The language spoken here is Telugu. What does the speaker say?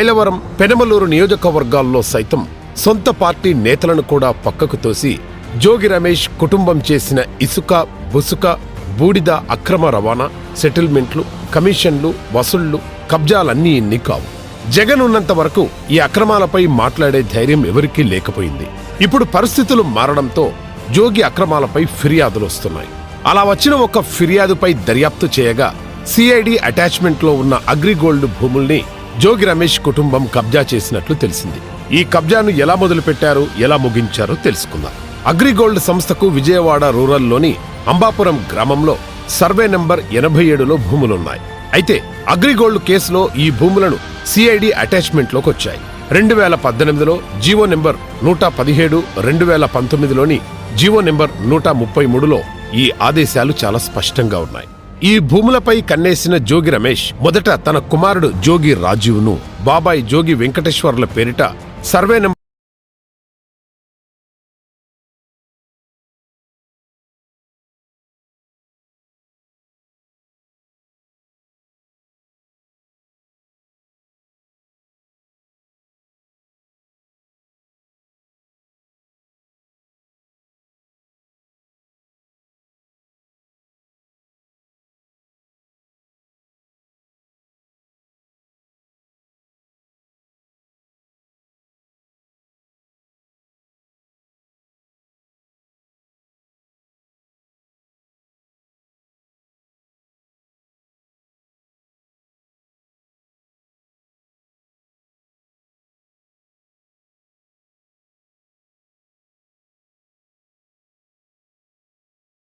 మైలవరం పెనమలూరు నియోజకవర్గాల్లో సైతం సొంత పార్టీ నేతలను కూడా పక్కకు తోసి జోగి రమేష్ కుటుంబం చేసిన ఇసుక బుసుక బూడిద అక్రమ రవాణా సెటిల్మెంట్లు కమిషన్లు వసూళ్ళు కబ్జాలన్నీ ఇన్ని కావు జగన్ ఉన్నంత వరకు ఈ అక్రమాలపై మాట్లాడే ధైర్యం ఎవరికీ లేకపోయింది. ఇప్పుడు పరిస్థితులు మారడంతో జోగి అక్రమాలపై ఫిర్యాదులు వస్తున్నాయి. అలా వచ్చిన ఒక ఫిర్యాదుపై దర్యాప్తు చేయగా సిఐడి అటాచ్మెంట్లో ఉన్న అగ్రిగోల్డ్ భూముల్ని జోగి రమేష్ కుటుంబం కబ్జా చేసినట్లు తెలిసింది. ఈ కబ్జాను ఎలా మొదలుపెట్టారు ఎలా ముగించారో తెలుసుకుందాం. అగ్రిగోల్డ్ సంస్థకు విజయవాడ రూరల్లోని అంబాపురం గ్రామంలో సర్వే నంబర్ ఎనభై ఏడులో భూములున్నాయి. అయితే అగ్రిగోల్డ్ కేసులో ఈ భూములను సిఐడి అటాచ్మెంట్లోకి వచ్చాయి. రెండు వేల పద్దెనిమిదిలో జీవో నెంబర్ నూట పదిహేడు రెండు వేల పంతొమ్మిదిలోని జీవో నెంబర్ నూట ముప్పై మూడులో ఈ ఆదేశాలు చాలా స్పష్టంగా ఉన్నాయి. ఈ భూములపై కన్నేసిన జోగి రమేష్ మొదట తన కుమారుడు జోగి రాజీవ్ను బాబాయ్ జోగి వెంకటేశ్వర్ల పేరిట సర్వే నంబర్